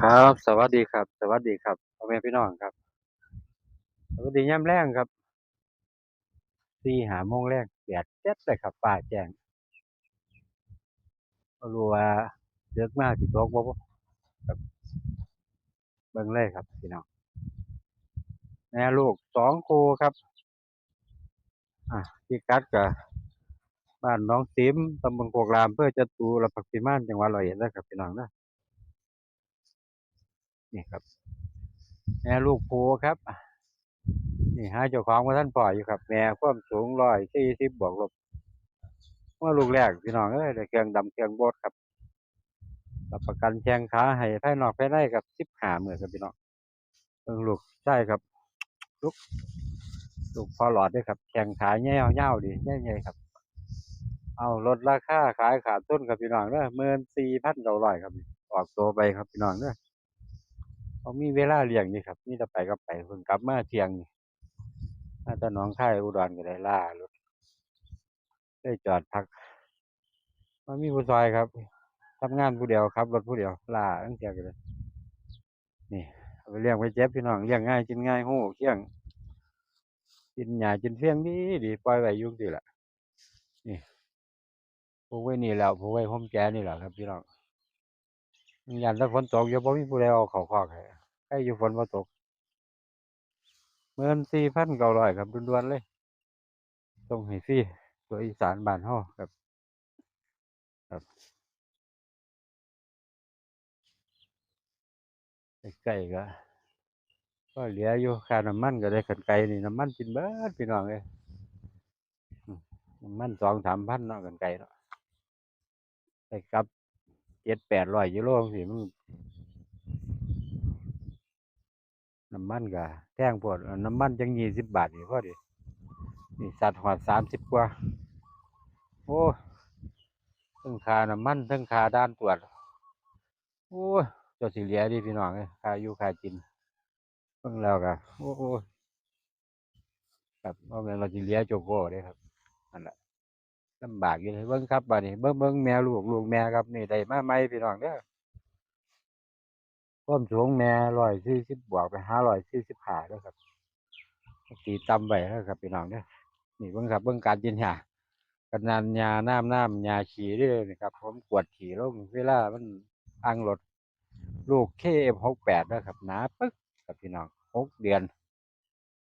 ครับ สวัสดีครับ สวัสดีครับพ่อแม่พี่น้องครับ สวัสดียามแลงครับสี่หาโมงแลงแดดแจ๊ดเลยครับฟ้าแจ้งรู้ว่าดึกมาสิตกบ่บุครับเบิ่งเลยครับพี่น้องแม่ลูกสองคู่ครับ อะพิกัดก็บ้านน้องติ๋มตำบลโคกรามอำเภอจะตุรพักพิมานจังหวัดร้อยเอ็ดเด้ครับพี่น้องเด้อ นี่ครับแม่ลูกคู่ครับนี่หาเจ้าของบ่ทันพ้อยอยู่ครับ แม่ความสูง140บบวกลบว่าลูกแรกพี่น้องเอ้ยเครื่องดำเครื่องโบดครับรับประกันแข้งขาให้ภายนอกภายในครับ15มื้อครับพี่น้องเบิ่งลูกใช่ครับ ลูกลูกพอหลอดด้อครับแข้งขาแยาวดีใหญ่ๆครับ เอาลดราคาขายขาดทุนครับพี่น้องเด้อ14,900ครับออกตัวไปครับพี่น้องเด้อ บ่มีเวลาเลี้ยงนี่ครับมีแต่ไปก็ไปเพิ่งกลับมาเที่ยงนี่มาต่หนองคายอุดรก็ได้ล่ารถได้จอดพักบ่มีผู้ช่วยครับทำงานผู้เดียวขับรถผู้เดียวล่าจั่งเที่ยก็เลยนี่ไปเลี้ยงไว้เจ็บพี่น้องเลี้ยงง่ายกินง่ายฮู้เคียงกินหญ้ากินเฟียงดีดีปล่อยไว้ยู่งซี้ล่ะนี่ผูกไว้นี่แล้วผูกไว้ผมแกนี่แหละครับพี่น้องย้านแต่ฝนตกอยู่บ่มีผู้ใดเอาเข้าคอกให้ ใครอยู่ฝนบ่ตก14,900ครับด่วนๆเลยส่งให้ฟรีตัวอีสานบ้านเฮาครับ ครับใกล้ๆก็ก็เหลืออยู่ค่าน้ำมันก็ได้กรรไกรนี่น้ำมันกินเบิดพี่น้องเอ้ยน้ำมัน2-3,000เนาะกรรไกรเนาะไปกับ7-800กิโลจั่งซี้มัน น้ำมันก็แพงโพดเอาน้ำมันจัก20บาทนี่พอดีนี่สัตว์ฮอด30กว่า โอ้เทิงค่าน้ำมันเทิงค่าด่านตรวจโอ้ยเจ้าสิเหลือเดะพี่น้องเอ้ยค่าอยู่ค่ากินเบิ่งแล้วก็โอ้ครับบ่แม่นว่าสิเหลือโจโกเดะครับนั่นล่ะลำบากอยู่เดะเบิ่งครับบัดนี้เบิ่งเบิ่งแม่ลูกลูกแม่ครับนี่ได้มาใหม่พี่น้องเด้อ ความสูงแม่140บบวกไปห้า145เด้อครับตีต่ำไว้เด้อครับพี่น้องเด้อนี่เบิ่งครับเบิ่งการกินหญ้าก็นั่นหญ้าน้ำน้ำหญ้าขี้เด้อนี่ครับ ผมกวดขี้ลงเวลามันอังรถลูก KF68 เด้อครับหนาปึ๊กครับพี่น้อง6เดือน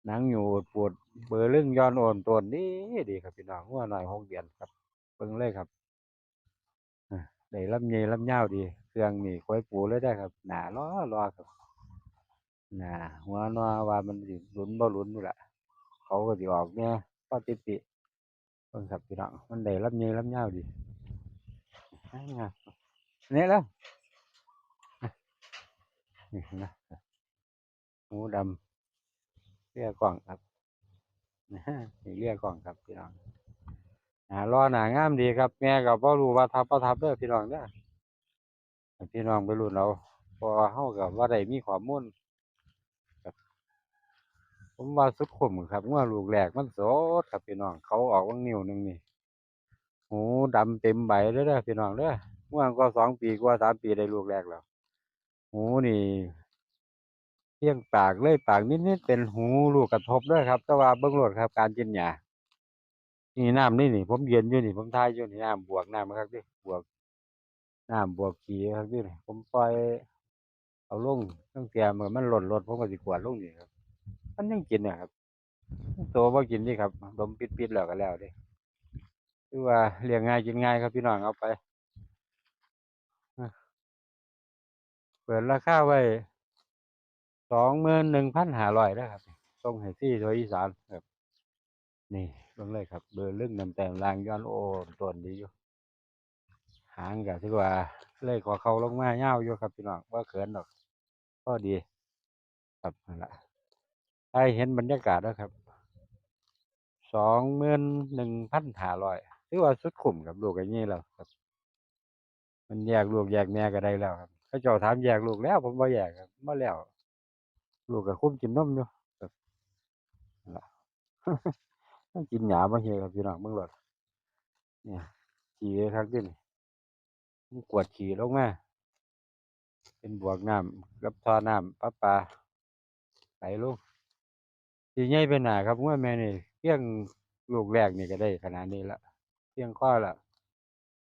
หนังอยู่ปูดเบอลึงย้อนโอนโตนดีดีครับพี่น้องงัวน้อย6เดือนครับเบิ่งเลยครับอาได้ลำใหญ่ลำยาวดี เครื่องนี่ข้อยปูเลยเด้ครับ หนาล่อล่อครับหนาหัวหน่อว่ามันสิหลุนบ่หลุนพู้นล่ะเขาก็สิออกแหน่พอติติเบิ่งครับพี่น้องมันได้ลำใหญ่ลำยาวดีงามๆนี่แล้วนี่เห็นบ่หูดำเลือกล้องครับนี่เลือกล้องครับพี่น้องหนาล่อหนางามดีครับแม่ก็บ่รู้ว่าทับบ่ทับเด้อพี่น้องเด้อ พี่น้องไปลุ้นเอาพราะว่าก็บ่ได้มีข้อมูลครับผมว่าสุดคุ้มครับงัวลูกแรกมันสดครับพี่น้องเขาออกวังนิ้วหนึ่งนี่หูดำเต็มใบเลยเด้อพี่น้องเด้องัวก็สองปีกว่าสามปีได้ลูกแรกแล้วหูนี่เพียงปากเลยปากนิดๆเป็นหูลูกกระทบด้อครับ แต่ว่าเบิ่งโลดครับการกินหญ้านี่น้ำนี่นี่ ผมเยืนอยู่นี่ผมถ่ายอยู่นี่น้ำบวกน้ำคักเดะบวก น้ำบวกขี้คักเดะนี่ผมปล่อย เอาลงตั้งเที่ยมันมันหล่นรถผมก็สิกวาดลงนี่ครับ มันยังกินอะครับโตบ่กินเดะครับดมปิดๆแล้วก็แล้วเดะคือว่าเลี้ยงง่ายกินง่ายครับพี่น้องเอาไปเปิดราคาไว้21,500เด้าร้อยนะครับส่งให้ฟรีทั่วอีสานครับ นี่เบิ่งเลยครับ เบอลึงน้ำแต้มลางย้อนโอนโตนดีอยู่ หางก็ถือว่าเลยกว่าเขาลงมายาวอยู่ครับพี่น้องบ่าเขินดอกพอดี ครับนั่นล่ะให้เห็นบรรยากาศเด้อครับ21,500ถือว่าสุดคุ้มครับลูกก็ใหญ่แล้วครับ มันแยกลูกแยกแม่ก็ได้แล้วครับเขาเจ้าถามแยกลูกแล้ว ผมบ่แยกครับบ่แล้ว ลูกก็คุมกินนมอยู่ครับนั่นะมันกินหญ้าบ่เหี่ยครับพี่น้องเบิ่งโลดเนี่ยขี้คักเดะนี่ มันกวดขี้ลงมาเป็นบวกน้ำกับท่อน้ำประปาไหลลงสีใหญ่เป็นหนาครับว่าแม่นี่เพียงลูกแรกนี่ก็ได้ขนาดนี้ละเพียงข้อละ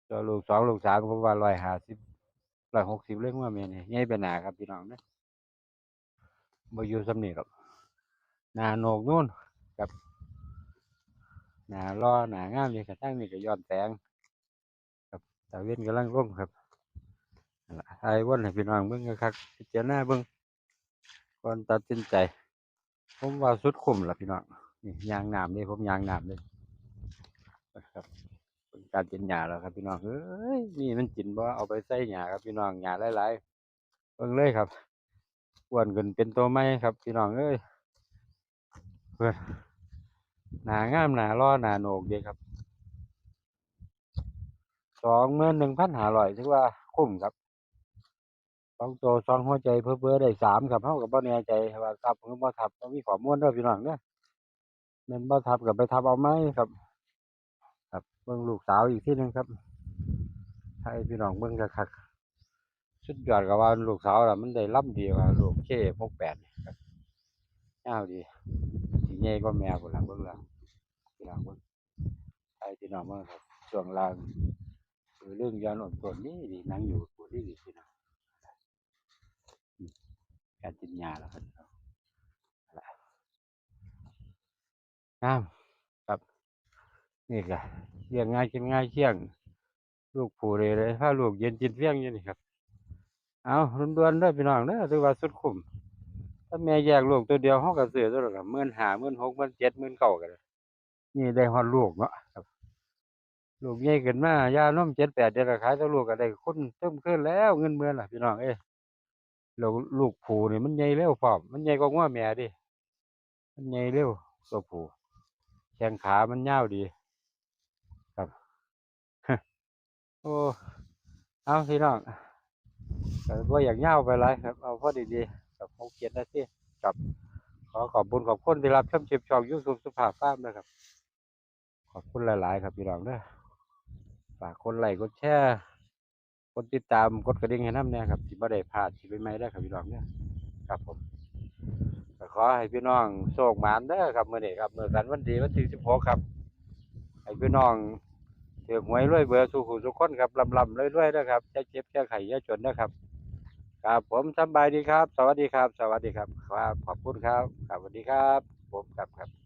ตัวลูกสองลูกสามผมว่าร้อยห้าสิบร้อยหกสิบเรื่องว่าแม่นี่ใหญ่เป็นหนาครับพี่น้องเนะบ่อยู่สำนีครับหนาโหนกนู่นกับหนาล้อหนางามเลยกระทั่งนี่ก็ย้อนแสง ตาเว้นกำลังร่มครับไอ้วันให้พี่น้องเบิ่งคักๆพิจารณาเบิ่งก่อนตัดสินใจ ผมว่าสุดคุ้มละพี่น้องนี่ยางน้ำนี่ผมยางน้ำเลยนะครับเป็นการกินหญ้าแล้วครับพี่น้องเอ้ยนี่มันกินบ่เอาไปใส่หญ้าครับพี่น้องหญ้าหลายๆเบิ่งเลยครับอ้วนขึ้นเป็นตัวใหม่ครับ พี่น้องเอ้ยเพื่อนหนางามหนาล้อหนาโหนกเดีครับ สองหมื่นหนึ่งพันห้าร้อยถือว่าคุ้มครับสองตัวสองหัวใจเพื่อเพื่อได้สามครับเท่ากับบ่แน่ใจว่าทับหรือบ่ทับต้องมีข้อมูลเด้วยพี่น้องเด้อแม่นบ่ทับกับไปทับเอาไหมครับ ครับเบิ่งลูกสาวอีกที่หนึ่งครับให้พี่น้องเบิ่งคักๆสุดยอดกับว่าลูกสาวล่ะมันได้ล่ำดีกว่าลูกเคพกแปดนี่ครับยาดีสิใหญ่กว่าแม่พุ่นล่ะเบิ่งแล้วพี่น้องเบิ่งให้พี่น้องเบิ่งครับช่วงล่าง เรื่องยานอ่นต้นนี่ดีนั่งอยู่ผู้ที่ดีพี่น้องการกินยาแล้วครับนั่นล่ครับ นี่ก็เลี้ยงง่ายกินง่ายเชี่ยง ลูกผู้เลยเลยถ้าลูกเย็นจินเฟี้ยงอยู่นี่ครับ เอาด่วนๆเด้อพี่น้องเด้อถือว่าสุดคุ้มถ้าแม่แยกลูกตัวเดียวเขาก็ซื้อตัวละหมื่นหาหมื่นหกหมื่นเจ็ดหมื่นเก้าก็ได้นี่ได้ฮอดลูกเนาะครับ ลูกใหญ่ขึ้นมายานมเจ็ดแปดเดือนขายตัวลูกก็ได้คนเติมขึ้นแล้วเงินเมื่อล่ะพี่น้องเอ้ยลูกลูกผูนี่มันใหญ่เร็วพร้อมมันใหญ่กว่างัวแม่ดิมันใหญ่เร็วตัวผูแข้งขามันยาวดี ครับโอ้เอาพี่น้องแต่ว่าอยากเงาวไปไรครับ เอาพอดีๆกับเขาเขียนนะที่ครับขอขอบคุณขอบคุณที่รับชมชิมชอบยูทูบสุภาพฟามนะครับ ขอบคุณหลาย ๆ ครับพี่น้องเด้อ ฝากคนไลค์กดแชร์กดติดตามกดกระดิ่งให้น้ำเนี่ยครับที่ไม่ได้พลาดที่ใหม่ได้ครับพี่น้องเนี่ยครับผมขอให้พี่น้องโชคหมานเด้อครับเมื่อนี้ครับเมื่อกันวันดีวันที่สิบหกครับให้พี่น้องเถือหวยรวยเบอร์สู่หูสุกคนครับลำลำรวยๆนะครับจะเจ็บจะไข่จะจนนะครับครับผมสบายดีครับ สวัสดีครับ สวัสดีครับครับขอบคุณครับครับสวัสดีครับ ผมครับครับ